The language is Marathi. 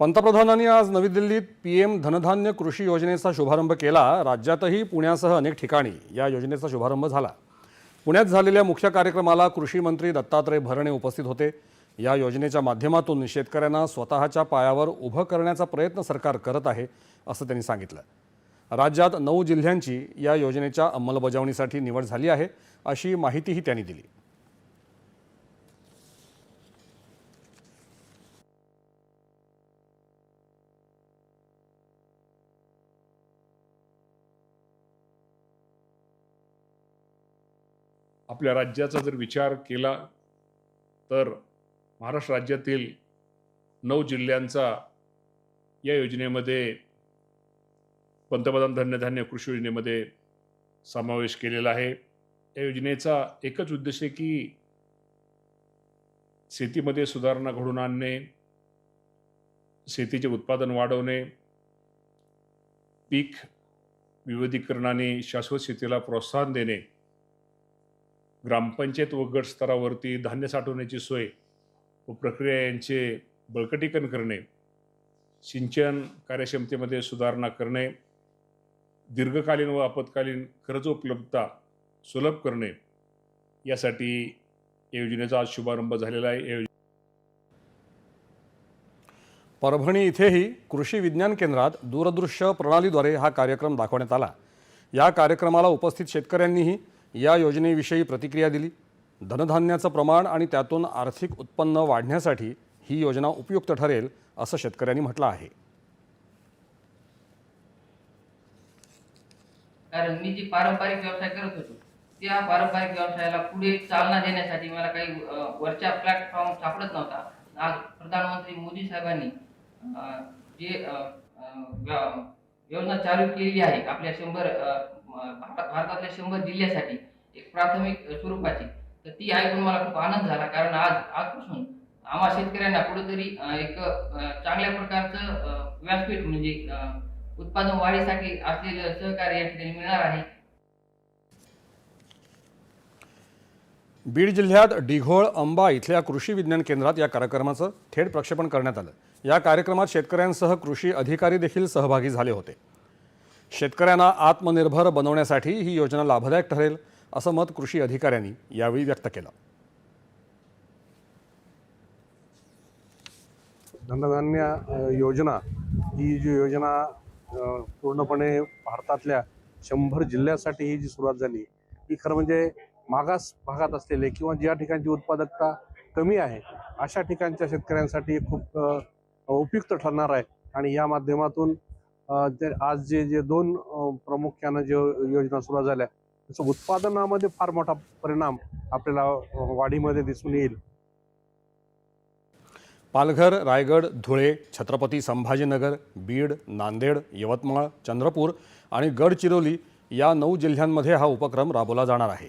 पंतप्रधानांनी आज नवी दिल्लीत पी एम धनधान्य कृषी योजनेचा शुभारंभ केला. राज्यातही पुण्यासह अनेक ठिकाणी या योजनेचा शुभारंभ झाला. पुण्यात झालेल्या मुख्य कार्यक्रमाला कृषी मंत्री दत्तात्रय भरणे उपस्थित होते. या योजनेच्या माध्यमातून शेतकऱ्यांना स्वतःच्या पायावर उभं करण्याचा प्रयत्न सरकार करत आहे असं त्यांनी सांगितलं. राज्यात नऊ जिल्ह्यांची या योजनेच्या अंमलबजावणीसाठी निवड झाली आहे अशी माहितीही त्यांनी दिली. आपल्या राज्याचा जर विचार केला तर महाराष्ट्र राज्यातील नऊ जिल्ह्यांचा या योजनेमध्ये पंतप्रधान धन्यधान्य कृषी योजनेमध्ये समावेश केलेला आहे. या योजनेचा एकच उद्देश आहे की शेतीमध्ये सुधारणा घडवून आणणे शेतीचे उत्पादन वाढवणे पीक विविधीकरणाने शाश्वत शेतीला प्रोत्साहन देणे ग्रामपंचायत व गट स्तरावरती धान्य साठवण्याची सोय व प्रक्रिया यांचे बळकटीकरण करणे सिंचन कार्यक्षमतेमध्ये सुधारणा करणे दीर्घकालीन व आपत्कालीन कर्ज उपलब्धता सुलभ करणे यासाठी या योजनेचा आज शुभारंभ झालेला आहे. या योजने- परभणी इथेही कृषी विज्ञान केंद्रात दूरदृश्य प्रणालीद्वारे हा कार्यक्रम दाखवण्यात आला. या कार्यक्रमाला उपस्थित शेतकऱ्यांनीही या योजनेविषयी प्रतिक्रिया दिली. धनधान्याचं प्रमाण आणि त्यातून आर्थिक उत्पन्न वाढण्यासाठी ही योजना उपयुक्त ठरेल असं शेतकऱ्यांनी म्हटलं आहे. कारण मी जी पारंपरिक व्यवसाय करत होतो त्या पारंपरिक व्यवसायाला पुढे चालना देण्यासाठी मला काही वरच्या प्लॅटफॉर्म सापडत नव्हता. आज प्रधानमंत्री मोदी साहेबांनी जे योजना चालू केलेली आहे आपल्या शंभर भारतातल्या शंभर जिल्ह्यासाठी एक प्राथमिक स्वरूपाची. तर ती ऐकून मला खूप आनंद झाला. कारण आज आजपासून आम्हा शेतकऱ्यांना कुठेतरी एक चांगल्या प्रकारचं व्यासपीठ म्हणजे उत्पादन वाढीसाठी असलेलं सहकार्य या ठिकाणी मिळणार आहे. बीड जिल्ह्यात डिघोळ अंबा इथल्या कृषी विज्ञान केंद्रात या कार्यक्रमाचं थेट प्रक्षेपण करण्यात आलं. या कार्यक्रमात शेतकऱ्यांसह कृषी अधिकारी देखील सहभागी झाले होते. शेतकऱ्यांना आत्मनिर्भर बनवण्यासाठी ही योजना लाभदायक ठरेल असं मत कृषी अधिकाऱ्यांनी यावेळी व्यक्त केलं. धनधान्य योजना ही जी योजना पूर्णपणे भारतातल्या शंभर जिल्ह्यासाठी ही जी सुरुवात झाली ही खरं म्हणजे मागास भागात असलेले किंवा ज्या ठिकाणची उत्पादकता कमी आहे अशा ठिकाणच्या शेतकऱ्यांसाठी खूप उपयुक्त ठरणार आहे. आणि या माध्यमातून ते आज जे जे दोन प्रामुख्यानं जे योजना सुरू झाल्या त्याचं उत्पादनामध्ये फार मोठा परिणाम आपल्याला वाढीमध्ये दिसून येईल. पालघर रायगड धुळे छत्रपती संभाजीनगर बीड नांदेड यवतमाळ चंद्रपूर आणि गडचिरोली या नऊ जिल्ह्यांमध्ये हा उपक्रम राबवला जाणार आहे.